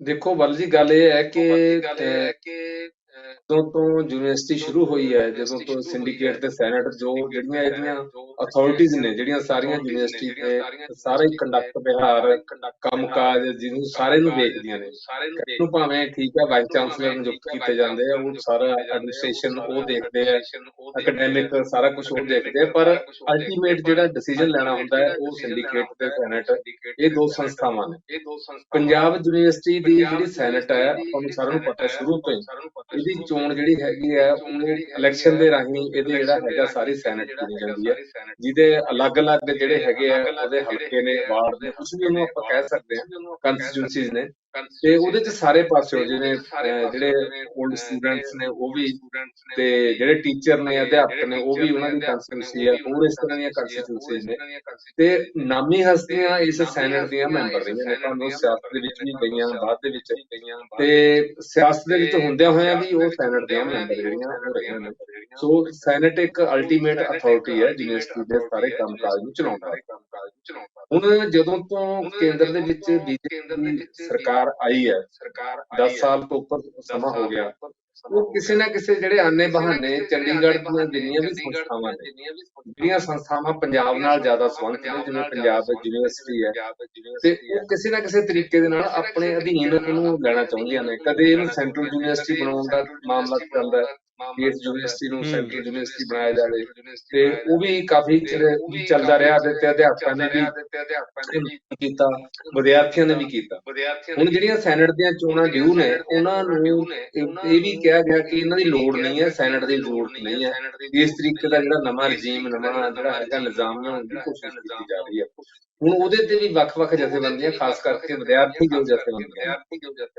ਦੇਖੋ ਵੱਲ ਜੀ ਗੱਲ ਇਹ ਹੈ ਕਿ ਜਦੋਂ ਤੋਂ ਯੂਨੀਵਰਸਿਟੀ ਸ਼ੁਰੂ ਹੋਈ ਹੈ ਜਦੋਂ ਤੋਂ ਸਿੰਡੀਕੇਟ ਤੇ ਸੈਨੇਟ ਜੋ ਜਿਹੜੀਆਂ ਤੇ ਇਹਦੀਆਂ ਅਥਾਰਟੀਆਂ ਨੇ ਜਿਹੜੀਆਂ ਸਾਰੀਆਂ ਯੂਨੀਵਰਸਿਟੀ ਸਾਰੀਆਂ ਸਾਰੇ ਕੰਡਕਟ ਵਿਹਾਰ ਕੰਮਕਾਜ ਜਿਹਨੂੰ ਸਾਰੇ ਨੂੰ ਦੇਖਦੀਆਂ ਨੇ। ਨੂੰ ਭਾਵੇਂ ਠੀਕ ਹੈ ਵਾਈਸ ਚਾਂਸਲਰ ਨਿਯੁਕਤ ਕੀਤੇ ਜਾਂਦੇ ਆ ਉਹ ਸਾਰਾ ਐਡਮਿਨਿਸਟ੍ਰੇਸ਼ਨ ਉਹ ਦੇਖਦੇ ਆ ਅਕੈਡੈਮਿਕ ਸਾਰਾ ਕੁਝ ਉਹ ਦੇਖਦੇ ਆ ਪਰ ਅਲਟੀਮੇਟ ਜਿਹੜਾ ਡਿਸੀਜਨ ਲੈਣਾ ਹੁੰਦਾ ਹੈ ਉਹ ਸਿੰਡੀਕੇਟ ਤੇ ਸੈਨੇਟ ਇਹ ਦੋ ਸੰਸਥਾਵਾਂ ਨੇ। ਪੰਜਾਬ ਯੂਨੀਵਰਸਿਟੀ ਦੀ ਜਿਹੜੀ ਸੈਨੇਟ ਹੈ ਆਪਾਂ ਨੂੰ ਸਾਰਿਆਂ ਨੂੰ ਪਤਾ ਸ਼ੁਰੂ ਤੋਂ ਹੀ ਇਹਦੀ ਚੋਣ ਜਿਹੜੀ ਹੈਗੀ ਹੈ ਉਹ ਇਲੈਕਸ਼ਨ ਦੇ ਰਾਹੀਂ ਇਹਦੇ ਜਿਹੜਾ ਹੈਗਾ ਸਾਰੀ ਸੈਨੇਟ ਚੁਣੀ ਜਾਂਦੀ ਹੈ ਜਿਹਦੇ ਅਲੱਗ-ਅਲੱਗ ਜਿਹੜੇ ਹੈਗੇ ਆ ਉਹਦੇ ਹਲਕੇ ਨੇ ਵਾਰਡ ਨੇ ਕੁਝ ਵੀ ਇਹਨੂੰ ਆਪਾਂ ਕਹਿ ਸਕਦੇ ਹਾਂ ਕੰਸਟੀਟਿਊਂਸੀਜ਼ ਨੇ। ਤੇ ਉਹਦੇ ਚ ਸਾਰੇ ਪਾਸਿਓਂ ਜਿਵੇਂ ਜਿਹੜੇ 올ਡ ਸਟੂਡੈਂਟਸ ਨੇ ਉਹ ਵੀ ਤੇ ਜਿਹੜੇ ਟੀਚਰ ਨੇ ਅਧਿਆਪਕ ਨੇ ਉਹ ਵੀ ਉਹਨਾਂ ਦੀ ਕੰਸਟੀਟਿਊਂਸੀ ਹੈ ਹੋਰ ਇਸ ਤਰ੍ਹਾਂ ਦੀਆਂ ਕੰਸਟੀਟਿਊਂਸੀਜ਼ ਨੇ। ਤੇ ਨਾਮੀ ਹਸਤੀਆਂ ਇਸ ਸੈਨੇਟ ਦੀਆਂ ਮੈਂਬਰ ਰਹੀਆਂ ਨੇ ਭਾਵੇਂ ਸਿਆਸਤ ਦੇ ਵਿੱਚ ਵੀ ਗਈਆਂ ਬਾਅਦ ਦੇ ਵਿੱਚ। ਤੇ ਸਿਆਸਤ ਦੇ ਵਿੱਚ ਹੁੰਦਿਆਂ ਹੋਇਆਂ ਵੀ ਉਹ ਸੈਨੇਟ ਦੀਆਂ ਮੈਂਬਰ ਜਿਹੜੀਆਂ ਉਹ ਰਹੀਆਂ ਨੇ। ਸੋ ਸੈਨੇਟ ਇੱਕ ਅਲਟੀਮੇਟ ਅਥਾਰਟੀ ਹੈ ਯੂਨੀਵਰਸਿਟੀ ਦੇ ਸਾਰੇ ਕੰਮਕਾਜ ਨੂੰ ਚਲਾਉਣ ਦਾ ਹੁਣ ਜਦੋਂ ਤੋਂ ਕੇਂਦਰ ਦੇ ਵਿੱਚ ਬੀਜੇਪੀ ਸਰਕਾਰ ਆਈ ਹੈ ਸਰਕਾਰ 10 ਸਾਲ ਤੋਂ ਉੱਪਰ ਸਮਾਂ ਹੋ ਗਿਆ। ਉਹ ਕਿਸੇ ਨਾ ਕਿਸੇ ਜਿਹੜੇ ਆਨੇ ਬਹਾਨੇ ਚੰਡੀਗੜ੍ਹ ਦੀਆਂ ਜਿੰਨੀਆਂ ਵੀ ਸੰਸਥਾਵਾਂ ਨੇ ਜਿਹੜੀਆਂ ਸੰਸਥਾਵਾਂ ਪੰਜਾਬ ਨਾਲ ਜ਼ਿਆਦਾ ਸੰਬੰਧਿਤ ਨੇ ਜਿਵੇਂ ਪੰਜਾਬ ਯੂਨੀਵਰਸਿਟੀ ਹੈ ਤੇ ਉਹ ਕਿਸੇ ਨਾ ਕਿਸੇ ਤਰੀਕੇ ਦੇ ਨਾਲ ਆਪਣੇ ਅਧੀਨ ਇਹਨੂੰ ਲੈਣਾ ਚਾਹੁੰਦੀਆਂ ਨੇ। ਕਦੇ ਇਹਨੂੰ ਸੈਂਟਰਲ ਯੂਨੀਵਰਸਿਟੀ ਬਣਾਉਣ ਦਾ ਮਾਮਲਾ ਚੱਲਦਾ ਇਸ ਯੂਨੀਵਰਸਿਟੀ ਨੂੰ। ਸੈਂਟਰਲ ਯੂਨੀਵਰਸਿਟੀ ਬਣਾਇਆ ਜਾਵੇ। ਤੇ ਉਹ ਵੀ ਕਾਫੀ ਚੱਲਦਾ ਰਿਹਾ ਤੇ ਅਧਿਆਪਕਾਂ ਨੇ ਵੀ ਕੀਤਾ ਵਿਦਿਆਰਥੀਆਂ ਨੇ ਵੀ ਕੀਤਾ। ਹੁਣ ਜਿਹੜੀਆਂ ਸੈਨੇਟ ਦੀਆਂ ਚੋਣਾਂ ਡਿਊ ਨੇ ਉਹਨਾਂ ਨੂੰ ਇਹ ਵੀ ਕਿਹਾ ਗਿਆ ਕਿ ਇਹਨਾਂ ਦੀ ਲੋੜ ਨਹੀਂ ਹੈ ਸੈਨੇਟ ਦੀ ਜ਼ਰੂਰਤ ਨਹੀਂ ਹੈ। ਇਸ ਤਰੀਕੇ ਦਾ ਜਿਹੜਾ ਨਵਾਂ ਰਜੀਮ ਨਵਾਂ ਜਿਹੜਾ ਹੈਗਾ ਨਿਜ਼ਾਮ ਬਣਾਉਣ ਦੀ ਕੋਸ਼ਿਸ਼ ਕੀਤੀ ਜਾ ਰਹੀ ਹੈ। ਹੁਣ ਉਹਦੇ ਤੇ ਵੀ ਵੱਖ-ਵੱਖ ਜਥੇਬੰਦੀਆਂ, ਖਾਸ ਕਰਕੇ ਵਿਦਿਆਰਥੀ ਜੋ ਜਥੇਬੰਦੀਆਂ।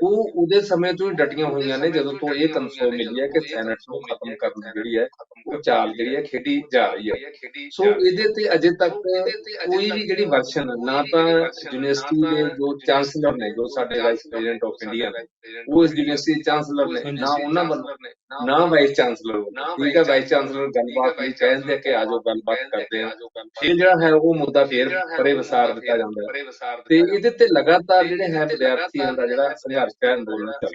ਉਹ ਉਹਦੇ ਸਮੇਂ ਤੋਂ ਹੀ ਡਟੀਆਂ ਹੋਈਆਂ ਨੇ, ਜਦੋਂ ਤੋਂ ਇਹ ਕਨਫਰਮ ਮਿਲੀ ਹੈ ਕਿ ਸੈਨੇਟ ਨੂੰ ਖਤਮ ਕਰਨ ਜਿਹੜੀ ਹੈ, ਉਹ ਚਾਲ ਜਿਹੜੀ ਹੈ, ਖੇਡੀ ਜਾ ਰਹੀ ਹੈ। ਸੋ ਇਹਦੇ ਤੇ ਅਜੇ ਤੱਕ ਕੋਈ ਵੀ ਜਿਹੜੀ ਵਰਸ਼ਨ ਨਾ ਤਾਂ ਯੂਨੀਵਰਸਿਟੀ ਦੇ ਜੋ ਚਾਂਸਲਰ ਨੇ, ਜੋ ਸਾਡੇ ਵਾਈਸ ਪ੍ਰੈਜ਼ੀਡੈਂਟ ਆਫ ਇੰਡੀਆ ਨੇ, ਉਹ ਇਸ ਯੂਨੀਵਰਸਿਟੀ ਦੇ ਚਾਂਸਲਰ ਨੇ, ਨਾ ਉਹਨਾਂ ਵੱਲੋਂ, ਨਾ ਵਾਈਸ ਚਾਂਸਲਰ ਵੱਲੋਂ। ਠੀਕ ਹੈ ਵਾਈਸ ਚਾਂਸਲਰ ਗੱਲਬਾਤ ਲਈ ਕਹਿੰਦੇ ਆ ਕਿ ਆਜੋ ਗੱਲਬਾਤ ਕਰਦੇ ਆ। ਫਿਰ ਜਿਹੜਾ ਹੈ, ਉਹ ਮੁੱਦਾ ਫੇਰ ਪਰੇ ਵਸਾਰ ਦਿੱਤਾ ਜਾਂਦਾ ਹੈ। ਤੇ ਇਹਦੇ ਤੇ ਲਗਾਤਾਰ ਜਿਹੜੇ ਹੈ ਵਿਦਿਆਰਥੀਆਂ ਦਾ ਜਿਹੜਾ ਸੰਘਰਸ਼ ਹੈ ਅੰਦੋਲਨ ਚੱਲ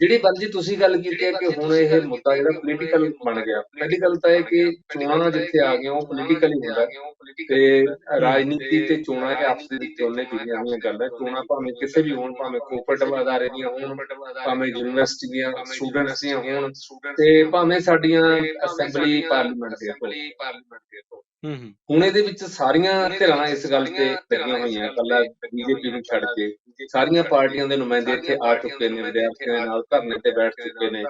ਜਿਹੜੀ ਗੱਲ ਜੀ ਤੁਸੀਂ ਗੱਲ ਕੀਤੀ ਹੈ ਕਿ ਹੁਣ ਇਹ ਮੁੱਦਾ ਜਿਹੜਾ ਪੋਲੀਟੀਕਲ ਬਣ ਗਿਆ। ਗੱਲ ਤਾਂ ਇਹ ਕਿ ਚੋਣਾਂ ਜਿੱਥੇ ਆ ਗਈਆਂ ਉਹ ਪੋਲੀਟੀਕਲ ਹੀ ਹੁੰਦਾ। ਤੇ ਰਾਜਨੀਤੀ ਤੇ ਚੋਣਾਂ ਇਹ ਆਪਸ ਦੇ ਵਿੱਚ ਉਹਨੇ ਜੁੜੀਆਂ ਹੋਈਆਂ ਗੱਲਾਂ ਚੋਣਾਂ ਭਾਵੇਂ ਕਿਸੇ ਵੀ ਹੋਣ ਭਾਵੇਂ ਕੋਪਰੇਟਿਵ ਅਦਾਰੇ ਦੀਆਂ ਹੋਣ ਭਾਵੇਂ ਯੂਨੀਵਰਸਿਟੀ ਦੀਆਂ ਸਟੂਡੈਂਟਸ ਦੀਆਂ ਹੋਣ ਤੇ ਭਾਵੇਂ ਸਾਡੀਆਂ ਅਸੈਂਬਲੀ ਪਾਰਲੀਮੈਂਟ ਦੀਆਂ ਹੋਣ। ਹੂੰ ਹੂੰ। ਹੁਣ ਇਹਦੇ ਵਿੱਚ ਸਾਰੀਆਂ ਧਿਰਾਂ ਇਸ ਗੱਲ ਤੇ ਲੱਗੀਆਂ ਹੋਈਆਂ ਕੱਲਾ ਬੀਜੇਪੀ ਨੂੰ ਛੱਡ ਕੇ। ਸਾਰੀਆਂ ਪਾਰਟੀਆਂ ਦੇ ਨੁਮਾਇੰਦੇ ਇੱਥੇ ਆ ਚੁੱਕੇ ਨੇ ਵਿਦਿਆਰਥੀਆਂ ਦੇ ਨਾਲ ਧਰਨੇ ਤੇ ਬੈਠ ਚੁੱਕੇ ਨੇ।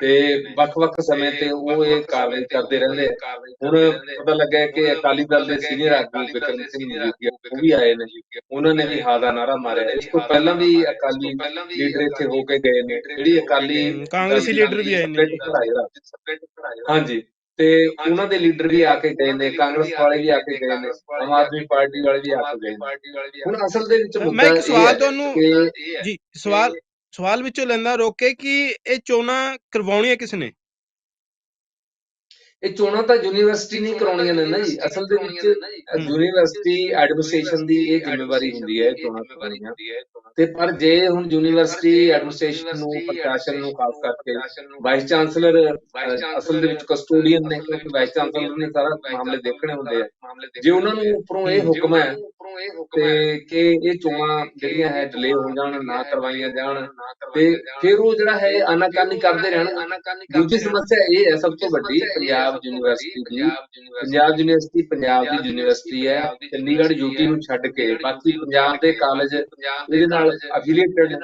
ਤੇ ਵੱਖ-ਵੱਖ ਸਮੇਂ ਤੇ ਉਹ ਇਹ ਕਾਰਵਾਈ ਕਰਦੇ ਰਹਿੰਦੇ। ਹੁਣ ਪਤਾ ਲੱਗਾ ਕਿ ਅਕਾਲੀ ਦਲ ਦੇ ਸੀਨੀਅਰ ਆਗੂ ਵਿਕਰਮ ਸਿੰਘ ਮਜੀਠੀਆ ਉਹ ਵੀ ਆਏ ਨੇ। ਉਹਨਾਂ ਨੇ ਵੀ ਹਾਂ ਦਾ ਨਾਰਾ ਮਾਰਿਆ ਇਸ ਤੋਂ ਪਹਿਲਾਂ ਵੀ ਅਕਾਲੀ ਲੀਡਰ ਇੱਥੇ ਹੋ ਕੇ ਗਏ ਨੇ। ਜਿਹੜੀ ਅਕਾਲੀ ਕਾਂਗਰਸੀ ਲੀਡਰ ਵੀ ਆਏ ਨੇ। ਹਾਂਜੀ। ਤੇ ਉਹਨਾਂ ਦੇ ਲੀਡਰ ਵੀ ਆ ਕੇ ਗਏ ਨੇ ਕਾਂਗਰਸ ਵਾਲੇ ਵੀ ਆ ਕੇ ਗਏ ਨੇ ਆਮ ਆਦਮੀ ਪਾਰਟੀ ਵਾਲੇ ਵੀ ਆ ਕੇ ਗਏ ਨੇ। ਹੁਣ ਅਸਲ ਦੇ ਵਿੱਚ ਮੁੱਦਾ ਮੈਂ ਇੱਕ ਸਵਾਲ ਤੁਹਾਨੂੰ ਜੀ ਸਵਾਲ ਸਵਾਲ ਵਿੱਚੋਂ ਲੈਂਦਾ ਰੋਕੇ ਕਿ ਇਹ ਚੋਣਾਂ ਕਰਵਾਉਣੀਆਂ ਕਿਸ ਨੇ? ਇਹ ਚੋਣਾਂ ਤਾਂ ਯੂਨੀਵਰਸਿਟੀ ਨਹੀਂ ਕਰਾਉਣੀਆਂ ਨੇ ਨਾ ਜੀ। ਅਸਲ ਦੇ ਵਿੱਚ ਯੂਨੀਵਰਸਿਟੀ ਐਡਮਿਨਿਸਟ੍ਰੇਸ਼ਨ ਦੀ ਇਹ ਜ਼ਿੰਮੇਵਾਰੀ ਹੁੰਦੀ ਹੈ ਚੋਣਾਂ ਕਰਾਉਣੀਆਂ। ਤੇ ਪਰ ਜੇ ਹੁਣ ਯੂਨੀਵਰਸਿਟੀ ਐਡਮਿਨਿਸਟ੍ਰੇਸ਼ਨ ਨੂੰ ਪ੍ਰਸ਼ਾਸਨ ਨੂੰ ਖਾਸ ਕਰਕੇ ਵਾਈਸ ਚਾਂਸਲਰ ਅਸਲ ਦੇ ਵਿੱਚ ਕਸਟੋਡੀਅਨ ਨੇ ਕਿਉਂਕਿ ਵਾਈਸ ਚਾਂਸਲਰ ਨੇ ਸਾਰਾ ਮਾਮਲੇ ਦੇਖਣੇ ਹੁੰਦੇ ਆ। ਜੇ ਉਹਨਾਂ ਨੂੰ ਉੱਪਰੋਂ ਇਹ ਹੁਕਮ ਹੈ ਤੇ ਕਿ ਇਹ ਚੋਣਾਂ ਜਿਹੜੀਆਂ ਹੈ ਡਿਲੇ ਹੋ ਜਾਣ ਨਾ ਕਰਵਾਈਆਂ ਜਾਣ ਤੇ ਫਿਰ ਉਹ ਜਿਹੜਾ ਹੈ ਆਨਾਕਾਨੀ ਕਰਦੇ ਰਹਿਣ। ਦੂਜੀ ਸਮੱਸਿਆ ਇਹ ਹੈ ਸਭ ਤੋਂ ਵੱਡੀ ਪੰਜਾਬ ਯੂਨੀਵਰਸਿਟੀ ਦੀ ਪੰਜਾਬ ਯੂਨੀਵਰਸਿਟੀ ਪੰਜਾਬ ਦੀ ਯੂਨੀਵਰਸਿਟੀ ਹੈ ਚੰਡੀਗੜ੍ਹ ਯੂਟੀ ਨੂੰ ਛੱਡ ਕੇ ਬਾਕੀ ਪੰਜਾਬ ਦੇ ਕਾਲਜ ਇਹਦੇ ਨਾਲ ਅਫੀਲੀਏਟਡ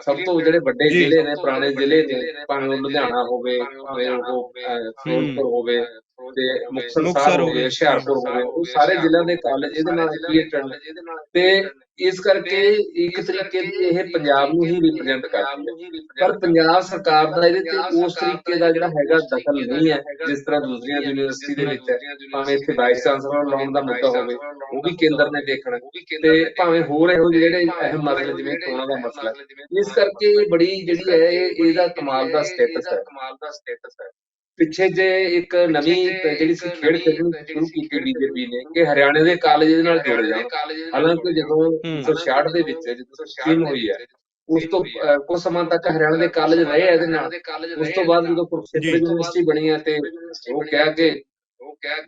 ਸਭ ਤੋਂ ਜਿਹੜੇ ਵੱਡੇ। ਜ਼ਿਲ੍ਹੇ ਨੇ ਪੁਰਾਣੇ ਜ਼ਿਲ੍ਹੇ ਨੇ ਭਾਵੇਂ ਲੁਧਿਆਣਾ ਹੋਵੇ ਭਾਵੇਂ ਉਹ ਫਿਰੋਜ਼ਪੁਰ ਹੋਵੇ ਤੇ ਮੁਕਤਸਰ ਹੋਵੇ, ਹੋਵੇ ਹੁਸ਼ਿਆਰਪੁਰ ਹੋਵੇ ਉਹ ਸਾਰੇ ਜ਼ਿਲ੍ਹਿਆਂ ਦੇ ਕਾਲਜ ਇਹਦੇ ਨਾਲ ਅਫੀਲੀਏਟਡ ਨੇ ਤੇ ਇਸ ਕਰਕੇ ਇੱਕ ਤਰੀਕੇ ਦੀ ਇਹ ਪੰਜਾਬ ਨੂੰ ਹੀ ਰਿਪਰੈਜ਼ੈਂਟ ਕਰਦੀ ਹੈ। ਪਰ ਪੰਜਾਬ ਸਰਕਾਰ ਦਾ ਇਹਦੇ ਤੇ ਉਸ ਤਰੀਕੇ ਦਾ ਜਿਹੜਾ ਹੈਗਾ ਦਖਲ ਨਹੀਂ ਹੈ ਜਿਸ ਤਰ੍ਹਾਂ ਦੂਸਰੀਆਂ ਯੂਨੀਵਰਸਿਟੀ ਦੇ ਵਿੱਚ ਹੈ। ਭਾਵੇਂ ਇੱਥੇ ਵਾਈਸ ਚਾਂਸਲਰ ਲਾਉਣ ਦਾ ਮੁੱਦਾ ਹੋਵੇ ਉਹ ਵੀ ਕੇਂਦਰ ਨੇ ਦੇਖਣਾ। ਤੇ ਭਾਵੇਂ ਹੋਰ ਇਹੋ ਜਿਹੇ ਜਿਹੜੇ ਅਹਿਮ ਮਸਲੇ ਜਿਵੇਂ ਚੋਣਾਂ ਦਾ ਮਸਲਾ ਹੈ। ਇਸ ਕਰਕੇ ਇਹ ਬੜੀ ਜਿਹੜੀ ਹੈ ਇਹ ਇਹਦਾ ਕਮਾਲ ਦਾ ਸਟੇਟਸ ਹੈ ਕਮਾਲ ਦਾ ਸਟੇਟਸ ਹੈ। ਪਿੱਛੇ ਜੇ ਇੱਕ ਨਵੀਂ ਜਿਹੜੀ ਸੀ ਖੇਡ ਖੇਡਣੀ ਸ਼ੁਰੂ ਕੀਤੀ ਬੀਜੇਪੀ ਨੇ ਕਿ ਹਰਿਆਣੇ ਦੇ ਕਾਲਜ ਇਹਦੇ ਨਾਲ ਜੋੜੇ ਜਾਣ ਹਾਲਾਂਕਿ ਜਦੋਂ 1966 ਦੇ ਵਿੱਚ ਜਦੋਂ ਸਕੀਮ ਹੋਈ ਹੈ। ਉਸ ਤੋਂ ਕੁਝ ਸਮਾਂ ਤੱਕ ਹਰਿਆਣਾ ਦੇ ਕਾਲਜ ਰਹੇ ਇਹਦੇ ਨਾਲ। ਉਸ ਤੋਂ ਬਾਅਦ ਜਦੋਂ ਕੁਰੂਕਸ਼ੇਤਰ। ਯੂਨੀਵਰਸਿਟੀ ਬਣੀ ਹੈ ਤੇ ਉਹ ਕਿਹਾ ਕਿ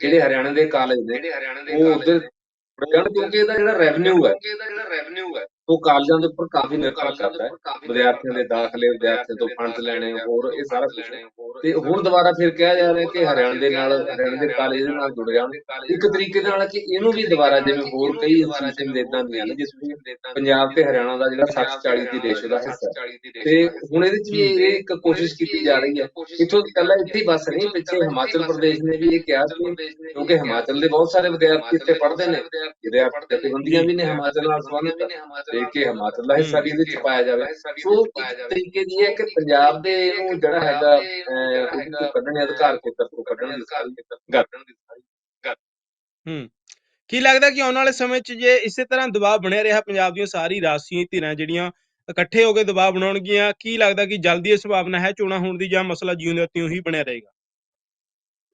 ਜਿਹੜੇ ਹਰਿਆਣਾ ਦੇ ਕਾਲਜ ਨੇ ਉਹ ਉਧਰ ਕਿਉਂਕਿ ਇਹਦਾ ਜਿਹੜਾ ਰੈਵਨਿਊ ਹੈ ਉਹ ਕਾਲਜਾਂ ਦੇ ਉੱਪਰ ਕਾਫੀ ਨਿਰਭਰ ਕਰਦਾ ਹੈ। ਵਿਦਿਆਰਥੀਆਂ ਦੇ ਦਾਖਲੇ ਵਿਦਿਆਰਥੀਆਂ ਤੋਂ ਫੰਡਸ ਲੈਣੇ ਹੋਰ ਇਹ ਸਾਰਾ ਕੁਝ ਤੇ ਹੁਣ ਦੁਬਾਰਾ ਫਿਰ ਕਿਹਾ ਜਾ ਰਿਹਾ ਕਿ ਹਰਿਆਣਾ ਦੇ ਨਾਲ ਹਰਿਆਣਾ ਦੇ ਕਾਲਜ ਦੇ ਨਾਲ ਜੁੜ ਜਾਣ। ਇੱਕ ਤਰੀਕੇ ਦੇ ਨਾਲ ਕਿ ਇਹਨੂੰ ਵੀ ਦੁਬਾਰਾ ਜਿਵੇਂ ਹੋਰ ਕਈ ਇੰਸਟੀਟਿਊਸ਼ਨ ਇਦਾਂ ਦੀਆਂ ਨੇ ਜਿਸ ਪੰਜਾਬ ਤੇ ਹਰਿਆਣਾ ਦਾ ਜਿਹੜਾ 60 40 ਦੀ ਰੇਸ਼ੋ ਦਾ ਹਿੱਸਾ। ਤੇ ਹੁਣ ਇਹਦੇ ਵਿੱਚ ਵੀ ਇਹ ਇੱਕ ਕੋਸ਼ਿਸ਼ ਕੀਤੀ ਜਾ ਰਹੀ ਹੈ। ਇੱਥੋਂ ਕੱਲਾ ਇੱਥੇ ਹੀ। ਬਸ ਨਹੀਂ ਪਿੱਛੇ ਹਿਮਾਚਲ ਪ੍ਰਦੇਸ਼ ਨੇ ਵੀ ਇਹ ਕਿਹਾ ਸੀ ਕਿਉਂਕਿ ਹਿਮਾਚਲ ਦੇ ਬਹੁਤ ਸਾਰੇ ਵਿਦਿਆਰਥੀ ਇੱਥੇ ਪੜ੍ਹਦੇ ਨੇ। ਵਿਦਿਆਰਥੀ ਜਥੇਬੰਦੀਆਂ ਵੀ ਨੇ। ਹਿਮਾਚਲ ਨਾਲ ਸੰਬੰਧਿਤ ਤੇ ਕਿ ਹਿਮਾਚਲ ਦਾ ਹਿੱਸਾ ਵੀ ਇਹਦੇ ਵਿੱਚ ਪਾਇਆ ਜਾਵੇ? ਸੋ ਤਰੀਕੇ ਦੀ ਹੈ ਕਿ ਪੰਜਾਬ ਦੇ ਜਿਹੜਾ ਹੈਗਾ ਤੋਂ ਕੱਢਣ ਅਧਿਕਾਰ ਖੇਤਰ ਤੋਂ ਕੱਢਣ ਦੀ ਸਾਰੀ ਗੱਲ ਹੂੰ। ਕੀ ਲੱਗਦਾ ਕਿ ਆਉਣ ਵਾਲੇ ਸਮੇਂ 'ਚ ਜੇ ਇਸੇ ਤਰ੍ਹਾਂ ਦਬਾਅ ਬਣਿਆ ਰਿਹਾ ਪੰਜਾਬ ਦੀਆਂ ਸਾਰੀ ਰਾਜਸੀ ਧਿਰਾਂ ਜਿਹੜੀਆਂ ਇਕੱਠੇ ਹੋ ਕੇ ਦਬਾਅ ਬਣਾਉਣਗੀਆਂ ਕੀ ਲੱਗਦਾ ਕਿ ਜਲਦੀ ਇਹ ਸੰਭਾਵਨਾ ਹੈ ਚੋਣਾਂ ਹੋਣ ਦੀ ਜਾਂ ਮਸਲਾ ਜਿਉਂ ਦਾ ਤਿਉਂ ਹੀ ਬਣਿਆ ਰਹੇਗਾ?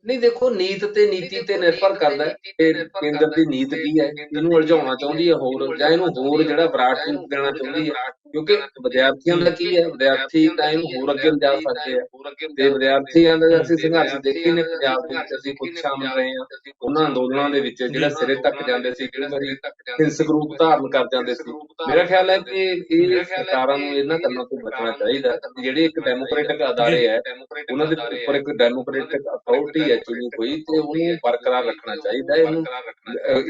ਨਹੀਂ ਦੇਖੋ ਨੀਤ ਤੇ ਨੀਤੀ ਤੇ ਨਿਰਭਰ ਕਰਦਾ ਹੈ। ਕਿ ਕੇਂਦਰ ਦੀ ਨੀਤ ਕੀ ਹੈ? ਇਹਨੂੰ ਉਲਝਾਉਣਾ ਚਾਹੁੰਦੀ ਹੈ ਹੋਰ ਜਾਂ ਇਹਨੂੰ ਹੋਰ ਜਿਹੜਾ ਵਿਰਾਟ ਰੂਪ ਦੇਣਾ ਚਾਹੁੰਦੀ ਹੈ। ਕਿਉਂਕਿ ਵਿਦਿਆਰਥੀਆਂ ਦਾ ਕੀ ਹੈ? ਵਿਦਿਆਰਥੀ ਤਾਂ ਇਹਨੂੰ ਹੋਰ ਅੱਗੇ ਲਿਜਾ ਸਕਦੇ ਆ। ਤੇ ਵਿਦਿਆਰਥੀਆਂ ਦਾ ਅਸੀਂ ਸੰਘਰਸ਼ ਦੇਖੇ ਨੇ ਪੰਜਾਬ ਦੇ ਵਿੱਚ। ਅਸੀਂ ਖੁਦ ਸ਼ਾਮਲ ਰਹੇ ਹਾਂ। ਉਹਨਾਂ ਅੰਦੋਲਨਾਂ ਦੇ ਵਿੱਚ ਜਿਹੜਾ ਸਿਰੇ ਤੱਕ ਜਾਂਦੇ ਸੀ ਕਈ ਵਾਰੀ ਹਿੰਸਕ ਰੂਪ ਧਾਰਨ ਕਰ ਜਾਂਦੇ ਸੀ। ਮੇਰਾ ਖਿਆਲ ਹੈ ਕਿ ਇਹ ਸਰਕਾਰਾਂ ਨੂੰ ਇਹਨਾਂ ਕੰਮਾਂ ਤੋਂ ਬਚਣਾ ਚਾਹੀਦਾ। ਜਿਹੜੇ ਇੱਕ ਡੈਮੋਕ੍ਰੈਟਿਕ ਅਦਾਰੇ ਹੈ ਉਹਨਾਂ ਦੇ ਉੱਪਰ ਇੱਕ ਡੈਮੋਕ੍ਰੈਟਿਕ ਅਥਾਰਟੀ ਹੈ ਚੁਣੀ ਹੋਈ ਤੇ ਉਹਨੂੰ ਬਰਕਰਾਰ ਰੱਖਣਾ ਚਾਹੀਦਾ ਹੈ। ਇਹਨੂੰ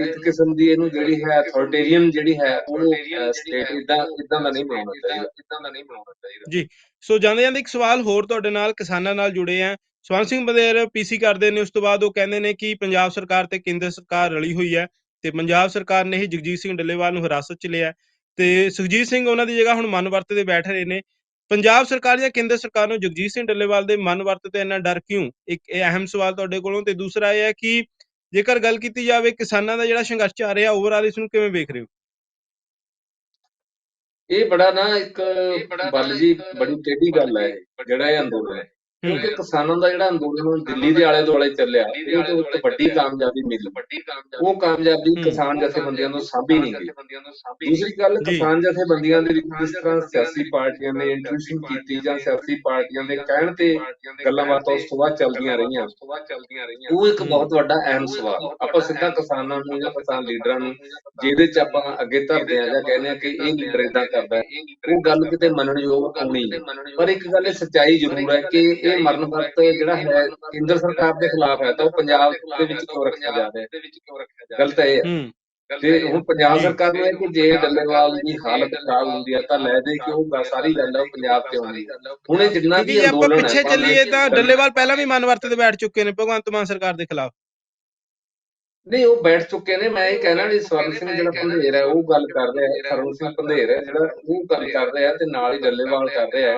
ਇੱਕ ਕਿਸਮ ਦੀ ਇਹਨੂੰ ਜਿਹੜੀ ਹੈ ਅਥਾਰਟੇਰੀਅਨ ਜਿਹੜੀ ਹੈ ਉਹ ਸਟੇਟ ਇਦਾਂ ਇਦਾਂ ਦਾ ਨਹੀਂ ਬਣਾਉਣਾ ਚਾਹੀਦਾ। ਇਦਾਂ ਦਾ ਨਹੀਂ ਬਣਾਉਣਾ ਚਾਹੀਦਾ। ਸੋ ਜਾਂਦੇ ਜਾਂਦੇ ਇੱਕ ਸਵਾਲ ਹੋਰ ਤੁਹਾਡੇ ਨਾਲ ਕਿਸਾਨਾਂ ਨਾਲ ਜੁੜੇ ਆ ਸਵਰਨ ਸਿੰਘ ਬਦੇਰ ਪੀਸੀ ਕਰਦੇ ਨੇ ਉਸ ਤੋਂ ਬਾਅਦ ਉਹ ਕਹਿੰਦੇ ਨੇ ਕਿ ਪੰਜਾਬ ਸਰਕਾਰ ਤੇ ਕੇਂਦਰ ਸਰਕਾਰ ਰਲੀ ਹੋਈ ਹੈ ਤੇ ਪੰਜਾਬ ਸਰਕਾਰ ਨੇ ਹੀ ਜਗਜੀਤ ਸਿੰਘ ਡੱਲੇਵਾਲ ਨੂੰ ਹਿਰਾਸਤ 'ਚ ਲਿਆ ਤੇ ਸੁਖਜੀਤ ਸਿੰਘ ਉਹਨਾਂ ਦੀ ਜਗ੍ਹਾ ਹੁਣ ਮਨਵਰਤ ਤੇ ਬੈਠ ਰਹੇ ਨੇ। ਪੰਜਾਬ ਸਰਕਾਰ ਜਾਂ ਕੇਂਦਰ ਸਰਕਾਰ ਨੂੰ ਜਗਜੀਤ ਸਿੰਘ ਡੱਲੇਵਾਲ ਦੇ ਮਨਵਰਤ ਤੇ ਇੰਨਾ ਡਰ ਕਿਉਂ? ਇੱਕ ਇਹ ਅਹਿਮ ਸਵਾਲ ਤੁਹਾਡੇ ਕੋਲੋਂ ਤੇ ਦੂਸਰਾ ਇਹ ਹੈ ਕਿ ਜੇਕਰ ਗੱਲ ਕੀਤੀ ਜਾਵੇ ਕਿਸਾਨਾਂ ਦਾ ਜਿਹੜਾ ਸੰਘਰਸ਼ ਚੱਲ ਰਿਹਾ ਓਵਰਆਲ ਇਸ ਨੂੰ ਕਿਵੇਂ ਵੇਖ ਰਹੇ ਹੋ? ਇਹ ਬੜਾ ਨਾ ਇੱਕ ਬੱਲ ਜੀ ਬੜੀ ਟੇਢੀ ਗੱਲ ਹੈ ਜਿਹੜਾ ਇਹ ਅੰਦੋਲਨ ਹੈ। ਕਿਉਂਕਿ ਕਿਸਾਨਾਂ ਦਾ ਜਿਹੜਾ ਅੰਦੋਲਨ ਦਿੱਲੀ ਦੇ ਆਲੇ ਦੁਆਲੇ ਚੱਲਿਆ ਇਹ ਤੋਂ ਇੱਕ ਵੱਡੀ ਕਾਮਯਾਬੀ ਮਿਲੀ। ਉਹ ਕਾਮਯਾਬੀ। ਕਿਸਾਨ ਜਥੇਬੰਦੀਆਂ ਨੂੰ ਸਾਂਭੀ ਨਹੀਂ ਗਈ। ਦੂਸਰੀ ਗੱਲ। ਕਿਸਾਨ ਜਥੇਬੰਦੀਆਂ ਦੇ ਵਿੱਚ ਜਿਸ ਤਰ੍ਹਾਂ ਸਿਆਸੀ ਪਾਰਟੀਆਂ ਨੇ ਇੰਟਰੂਸ਼ਨ ਕੀਤੀ ਜਾਂ ਸਿਆਸੀ ਪਾਰਟੀਆਂ ਦੇ ਕਹਿਣ ਤੇ ਗੱਲਾਂ ਬਾਤਾਂ ਉਸ ਤੋਂ ਬਾਅਦ ਚੱਲਦੀਆਂ ਰਹੀਆਂ। ਉਹ ਇੱਕ। ਬਹੁਤ ਵੱਡਾ ਅਹਿਮ ਸਵਾਲ। ਆਪਾਂ ਸਿੱਧਾ ਕਿਸਾਨਾਂ ਨੂੰ ਜਾਂ ਕਿਸਾਨ ਲੀਡਰਾਂ ਨੂੰ ਜਿਹਦੇ ਚ ਆਪਾਂ ਅੱਗੇ ਧਰਦੇ ਆ ਜਾਂ ਕਹਿੰਦੇ ਆ ਕਿ ਇਹ ਲੀਡਰ ਇਦਾਂ ਕਰਦਾ ਹੈ। ਉਹ ਗੱਲ ਕਿਤੇ ਮੰਨਣਯੋਗ ਨਹੀਂ ਪਰ ਇੱਕ ਗੱਲ ਇਹ ਸੱਚਾਈ ਜ਼ਰੂਰ ਹੈ ਕਿ ਇਹ ਮਰਨ ਵਰਤ ਜਿਹੜਾ ਹੈ ਕੇਂਦਰ ਸਰਕਾਰ ਦੇ ਖਿਲਾਫ ਹੈ ਤਾਂ ਉਹ ਪੰਜਾਬ ਦੇ ਵਿੱਚ ਕਿਉਂ ਰੱਖਿਆ ਜਾ ਰਿਹਾ ਹੈ? ਗੱਲ ਤਾਂ ਇਹ। ਹੈ। ਹੂੰ ਤੇ ਹੁਣ ਪੰਜਾਬ। ਸਰਕਾਰ ਨੂੰ ਇਹ ਕਿ ਜੇ ਡੱਲੇਵਾਲ ਦੀ ਹਾਲਤ ਖਰਾਬ ਹੁੰਦੀ ਹੈ ਤਾਂ ਲੈ ਦੇ ਕਿ ਉਹ ਸਾਰੀ ਗੱਲ ਹੈ ਉਹ ਪੰਜਾਬ ਤੇ ਆਉਂਦੀ ਹੁਣ ਇਹ ਜਿੰਨਾ ਵੀ ਅੰਦੋਲਨ ਹੈ ਪਿੱਛੇ ਚੱਲੀਏ ਤਾਂ ਡੱਲੇ- ਡੱਲੇਵਾਲ ਪਹਿਲਾਂ ਵੀ ਮਨਵਰਤ ਤੇ ਬੈਠ ਚੁੱਕੇ ਨੇ ਭਗਵੰਤ ਮਾਨ ਸਰਕਾਰ ਦੇ ਖਿਲਾਫ। ਨਹੀਂ ਉਹ ਬੈਠ ਚੁੱਕੇ ਨੇ ਮੈਂ ਇਹ ਕਹਿਣਾ ਵੀ ਸਵਰਨ ਸਿੰਘ ਜਿਹੜਾ ਪੰਧੇਰ ਹੈ ਉਹ ਗੱਲ ਕਰ ਰਿਹਾ ਹੈ ਸਰਨ ਸਿੰਘ ਪੰਧੇਰ ਹੈ ਜਿਹੜਾ ਉਹ ਗੱਲ ਕਰ ਰਿਹਾ ਤੇ ਨਾਲ ਹੀ ਡੱਲੇਵਾਲ ਕਰ ਰਿਹਾ ਹੈ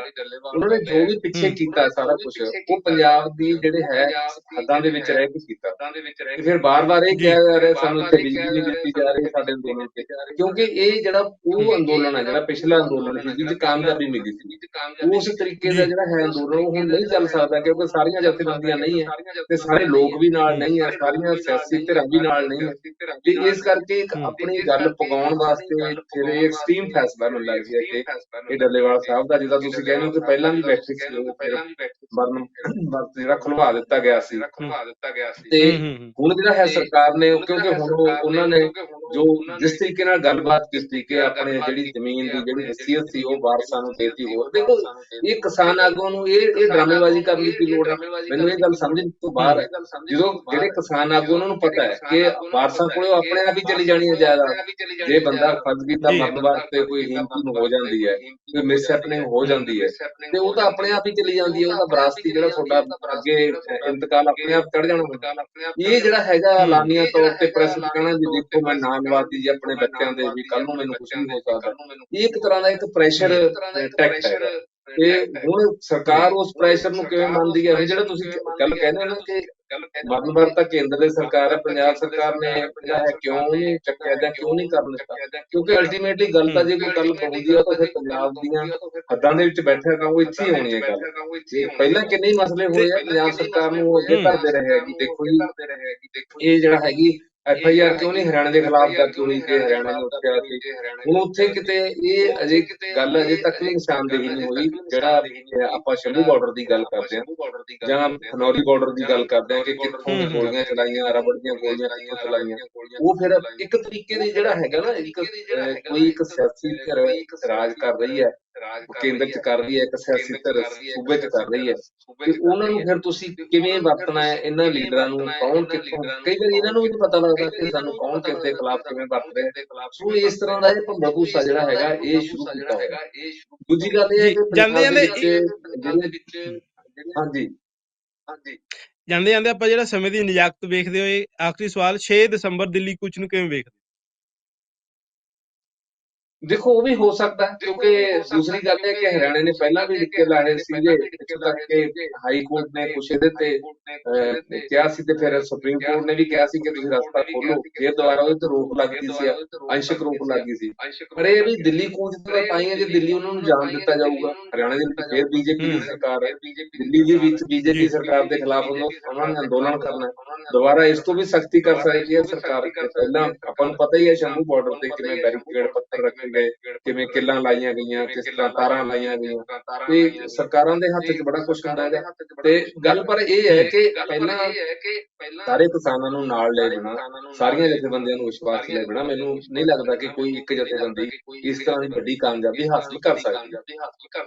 ਉਹਨਾਂ ਨੇ ਜੋ ਵੀ ਪਿੱਛੇ। ਕੀਤਾ ਸਾਰਾ ਕੁਝ ਉਹ ਪੰਜਾਬ ਦੀ ਜਿਹੜੇ ਹੈ ਹੱਦਾਂ ਦੇ ਵਿੱਚ ਰਹਿ ਕੇ ਕੀਤਾ ਤੇ ਫਿਰ ਬਾਰ-ਬਾਰ ਇਹ। ਕਿਹਾ ਜਾ ਰਿਹਾ ਸਾਨੂੰ ਇੱਥੇ ਬਿਜਲੀ ਨਹੀਂ ਦਿੱਤੀ ਜਾ ਰਹੀ ਸਾਡੇ ਅੰਦੋਲਨ ਤੇ ਕਿਉਂਕਿ ਇਹ ਜਿਹੜਾ ਉਹ ਅੰਦੋਲਨ ਹੈ ਜਿਹੜਾ ਪਿਛਲਾ ਅੰਦੋਲਨ ਸੀ ਜਿਹਦੇ ਕਾਮਯਾਬੀ ਮਿਲੀ ਸੀ ਉਸ ਤਰੀਕੇ ਦਾ। ਜਿਹੜਾ ਹੈ ਅੰਦੋਲਨ ਉਹ ਹੁਣ ਨਹੀਂ ਚੱਲ ਸਕਦਾ ਕਿਉਂਕਿ ਸਾਰੀਆਂ ਜਥੇਬੰਦੀਆਂ ਨਹੀਂ ਹੈ ਤੇ ਸਾਰੇ ਲੋਕ ਵੀ ਨਾਲ ਨਹੀਂ ਹੈ ਸਾਰੀਆਂ ਸਿਆਸੀ ਧਿਰਾਂ ਵੀ ਨਾਲ ਨਹੀਂ। ਹੈ ਤੇ ਇਸ ਕਰਕੇ ਇੱਕ। ਆਪਣੀ ਗੱਲ ਪਗਾਉਣ ਵਾਸਤੇ ਇਹ ਐਕਸਟ੍ਰੀਮ ਫੈਸਲਾ ਮੈਨੂੰ ਲੱਗਦਾ ਹੈ ਕਿ ਇਹ ਡੱਲੇਵਾਲ ਸਾਹਿਬ ਦਾ ਜਿਹਦਾ ਤੁਸੀਂ ਕਹਿੰਦੇ ਹੋ ਕਿ ਪਹਿਲਾਂ ਵੀ ਬੈਠੇ ਸੀ ਉਹ ਫਿਰ ਮਰਨ ਵਰਤ ਜਿਹੜਾ ਖੁਲਵਾ ਦਿੱਤਾ ਗਿਆ ਸੀ। ਤੇ ਹੂੰ ਹੂੰ ਹੂੰ। ਹੁਣ ਜਿਹੜਾ ਹੈ ਸਰਕਾਰ ਨੇ ਕਿਉਂਕਿ ਹੁਣ ਉਹ- ਉਹਨਾਂ ਨੇ ਜੋ ਜਿਸ ਤਰੀਕੇ ਨਾਲ ਗੱਲਬਾਤ ਕੀਤੀ ਕਿ ਆਪਣੇ ਜਿਹੜੀ ਜ਼ਮੀਨ ਦੀ ਜਿਹੜੀ ਵਸੀਅਤ ਸੀ ਉਹ ਵਾਰਸਾਂ ਨੂੰ ਦੇਤੀ ਹੋਰ ਦੇਖੋ ਇਹ ਕਿਸਾਨ ਆਗੂਆਂ ਨੂੰ ਇਹ ਇਹ ਡਰਾਮੇਬਾਜ਼ੀ ਕਰਨ ਦੀ ਕੀ ਲੋੜ ਹੈ? ਮੈਨੂੰ ਇਹ ਗੱਲ ਸਮਝਣ ਤੋਂ ਬਾਹਰ ਹੈ। ਜਦੋਂ ਜਿਹੜੇ ਕਿਸਾਨ ਆਗੂ ਉਹਨਾਂ ਨੂੰ ਪਤਾ ਹੈ ਕਿ ਵਾਰਸਾਂ ਕੋਲੇ ਆਪਣੇ ਆਪ ਹੀ ਚਲੀ ਜਾਣੀ ਹੈ ਜਾਇਦਾਦ ਜੇ ਬੰਦਾ ਫਸ ਗਈ ਤਾਂ ਜੀ। ਮਰਨ ਵਾਸਤੇ ਕੋਈ ਹਿੰਮਤ ਹੋ ਜਾਂਦੀ ਹੈ ਕੋਈ ਮਿਸ ਹੈਪਨਿੰਗ ਹੋ ਜਾਂਦੀ ਹੈ ਤੇ ਉਹ ਤਾਂ ਆਪਣੇ ਆਪ ਹੀ ਚਲੀ ਜਾਂਦੀ ਹੈ ਉਹਦਾ ਵਿਰਾਸਤੀ ਜਿਹੜਾ ਤੁਹਾਡਾ ਅੱਗੇ ਇੰਤਕਾਲ ਆਪਣੇ ਆਪ ਚੜ ਜਾਣਾ ਹੁੰਦਾ ਇਹ ਜਿਹੜਾ ਹੈਗਾ। ਐਲਾਨੀਆਂ ਤੌਰ ਤੇ ਪ੍ਰੈਸ ਨੂੰ ਕਹਿਣਾ ਵੀ ਦੇਖੋ ਮੈਂ ਨਾਮ ਲਵਾਤੀ ਜੀ ਆਪਣੇ ਬੱਚਿਆਂ ਦੇ ਵੀ ਕੱਲ ਨੂੰ ਮੈਨੂੰ ਕੁਝ ਨਹੀਂ ਹੋ ਸਕਦਾ ਇਹ ਇੱਕ ਤਰ੍ਹਾਂ ਦਾ ਇੱਕ ਪ੍ਰੈਸ਼ਰ ਟੈਕਟ ਹੈ ਤੇ ਹੁਣ ਸਰਕਾਰ ਉਸ ਪ੍ਰੈਸ਼ਰ ਨੂੰ ਕਿਵੇਂ ਮੰਨਦੀ ਹੈ ਜਿਹੜਾ ਤੁਸੀਂ ਗੱਲ ਕਹਿੰਦੇ ਹੋ ਨਾ ਕਿ ਮਰਨ ਵਰ ਤਾਂ ਕੇਂਦਰ ਦੀ ਸਰਕਾਰ ਹੈ ਪੰਜਾਬ ਸਰਕਾਰ ਨੇ ਕਿਉਂ ਨਹੀਂ ਚੱਕਿਆ ਜਾਂ ਕਿਉਂ ਨਹੀਂ ਕਰਨ ਦਿੱਤਾ? ਕਿਉਂਕਿ ਅਲਟੀਮੇਟਲੀ ਗੱਲ ਤਾਂ ਜੇ ਕੋਈ ਗੱਲ ਪਹੁੰਚਦੀ ਆ ਤਾਂ ਫਿਰ ਪੰਜਾਬ ਦੀਆਂ ਹੱਦਾਂ ਦੇ ਵਿੱਚ ਬੈਠਿਆ ਤਾਂ ਉਹ ਇੱਥੇ ਹੀ ਹੋਣੀ ਹੈ ਗੱਲ। ਪਹਿਲਾਂ ਕਿੰਨੇ ਮਸਲੇ ਹੋਏ ਆ ਪੰਜਾਬ ਸਰਕਾਰ ਨੂੰ ਉਹ ਅੱਗੇ ਹੂੰ। ਧਰਦੇ ਰਹੇ ਆ ਕਿ ਦੇਖੋ ਜੀ। ਇਹ ਜਿਹੜਾ ਹੈਗੀ ਐਫ ਆਈ ਆਰ ਕਿਉਂ ਨਹੀਂ ਹਰਿਆਣਾ ਦੇ ਖਿਲਾਫ ਦਰਜ ਹੋਈ ਕਿ ਹਰਿਆਣਾ ਨੇ ਉੱਠਿਆ ਸੀ ਹੁਣ ਉੱਥੇ ਕਿਤੇ ਇਹ ਅਜੇ ਗੱਲ ਅਜੇ ਤੱਕ ਵੀ ਨਿਸ਼ਾਨਦੇਹੀ ਨਹੀਂ ਹੋਈ ਜਿਹੜਾ ਆਪਾਂ ਸ਼ੰਭੂ ਬਾਰਡਰ ਦੀ ਗੱਲ ਕਰਦੇ ਹਾਂ। ਜਾਂ ਖਨੌਰੀ ਬਾਰਡਰ ਦੀ ਗੱਲ ਕਰਦੇ ਹਾਂ ਕਿ ਕਿੱਥੋਂ। ਗੋਲੀਆਂ ਚਲਾਈਆਂ ਰਬੜ ਦੀਆਂ ਗੋਲੀਆਂ ਕਿੱਥੋਂ ਚਲਾਈਆਂ। ਉਹ ਫਿਰ ਇੱਕ ਤਰੀਕੇ ਦੀ ਜਿਹੜਾ ਹੈਗਾ ਨਾ ਇੱਕ ਕੋਈ ਇੱਕ ਸਿਆਸੀ ਰਾਜ ਕਰ ਰਹੀ ਹੈ। ਕੇਂਦਰ ਚ ਕਰ ਰਹੀ ਹੈ ਇੱਕ ਸਿਆਸੀ ਧਿਰ ਸੂਬੇ ਚ ਕਰ ਰਹੀ ਹੈ। ਤੇ ਉਹਨਾਂ ਨੂੰ ਫਿਰ ਤੁਸੀਂ ਕਿਵੇਂ ਵਰਤਣਾ ਹੈ ਇਹਨਾਂ ਲੀਡਰਾਂ ਨੂੰ ਕੌਣ ਕਿੱਥੋਂ ਕਈ ਵਾਰੀ ਇਹਨਾਂ ਨੂੰ ਵੀ ਪਤਾ ਲੱਗਦਾ ਕਿ ਸਾਨੂੰ ਕੌਣ ਕਿਸ ਦੇ ਖਿਲਾਫ ਕਿਵੇਂ ਵਰਤ ਰਿਹਾ ਹੈ। ਸੋ ਇਸ ਤਰ੍ਹਾਂ ਦਾ ਇਹ ਭੰਬਾ ਭੂਸਾ ਜਿਹੜਾ ਹੈਗਾ ਇਹ ਸ਼ੁਰੂ ਕੀਤਾ ਹੋਇਆ। ਦੂਜੀ ਗੱਲ ਇਹ ਹੈ ਕਿ ਜਾਂਦੇ ਜਾਂਦੇ ਵਿੱਚ ਜਿਹੜੇ ਹਾਂਜੀ। ਜਾਂਦੇ ਜਾਂਦੇ ਆਪਾਂ ਜਿਹੜਾ ਸਮੇਂ ਦੀ ਨਿਯਾਕਤ ਵੇਖਦੇ ਹੋਏ ਆਖਰੀ ਸਵਾਲ 6 ਦਸੰਬਰ ਦਿੱਲੀ ਕੁਚ ਨੂੰ ਕਿਵੇਂ ਵੇਖਦੇ? ਦੇਖੋ ਉਹ ਵੀ ਹੋ ਸਕਦਾ ਕਿਉਂਕਿ ਦੂਸਰੀ ਗੱਲ ਇਹ ਹੈ ਕਿ ਹਰਿਆਣੇ ਨੇ ਪਹਿਲਾਂ ਵੀ ਲਿਖ ਕੇ ਲਾਏ ਸੀਗੇ ਇੱਥੋਂ ਤੱਕ ਕਿ ਹਾਈ ਕੋਰਟ ਨੇ ਕੁਛ ਇਹਦੇ ਤੇ ਕਿਹਾ ਸੀ ਤੇ ਫਿਰ ਸੁਪਰੀਮ ਕੋਰਟ ਨੇ ਵੀ ਕਿਹਾ ਸੀ ਕਿ ਤੁਸੀਂ ਰਸਤਾ ਖੋਲੋ ਫਿਰ ਦੁਬਾਰਾ ਉਹਦੇ ਤੇ ਰੋਕ ਲੱਗਦੀ ਸੀ ਅੰਸ਼ਕ ਰੋਕ ਲੱਗੀ ਸੀ। ਪਰ ਇਹ ਵੀ ਦਿੱਲੀ ਕੂਚ ਤਾਂ ਤਾਂ ਹੀ ਜੇ ਦਿੱਲੀ ਉਹਨਾਂ ਨੂੰ ਜਾਣ ਦਿੱਤਾ ਜਾਊਗਾ ਹਰਿਆਣੇ ਦੇ ਵਿੱਚ ਫਿਰ ਬੀਜੇਪੀ ਦੀ। ਸਰਕਾਰ ਹੈ। ਦਿੱਲੀ ਦੇ ਵਿੱਚ ਬੀਜੇਪੀ ਸਰਕਾਰ ਦੇ ਖਿਲਾਫ ਉਹਨਾਂ ਨੇ ਅੰਦੋਲਨ ਕਰਨਾ। ਦੁਬਾਰਾ ਇਸ ਤੋਂ ਵੀ ਸਖਤੀ ਕਰ ਸਕਦੀ ਹੈ ਸਰਕਾਰ ਪਹਿਲਾਂ ਆਪਾਂ ਨੂੰ ਪਤਾ ਹੀ ਹੈ ਸ਼ੰਭੂ ਬਾਰਡਰ ਤੇ ਕਿਵੇਂ ਬੈਰੀਕੇਡ ਪੱਥਰ ਰੱਖੇ ਗਏ ਕਿਵੇਂ ਕਿੱਲਾਂ ਲਾਈਆਂ ਗਈਆਂ, ਕਿਸ ਤਰ੍ਹਾਂ ਤਾਰਾਂ ਲਾਈਆਂ ਗਈਆਂ। ਤੇ ਸਰਕਾਰਾਂ ਦੇ ਹੱਥ 'ਚ ਬੜਾ ਕੁਝ ਹੁੰਦਾ ਹੈ ਤੇ ਗੱਲ ਪਰ ਇਹ ਹੈ ਕਿ ਪਹਿਲਾਂ ਸਾਰੇ ਕਿਸਾਨਾਂ ਨੂੰ ਨਾਲ ਲੈ ਜਾਣਾ, ਸਾਰੀਆਂ ਜਥੇਬੰਦੀਆਂ ਨੂੰ ਵਿਸ਼ਵਾਸ ਲੈ ਜਾਣਾ। ਮੈਨੂੰ ਨਹੀਂ ਲੱਗਦਾ ਕਿ ਕੋਈ ਇੱਕ ਜਥੇਬੰਦੀ ਇਸ ਤਰ੍ਹਾਂ ਦੀ ਵੱਡੀ ਕਾਮਯਾਬੀ ਹਾਸਲ ਕਰ ਸਕਦੀ। ਹੈ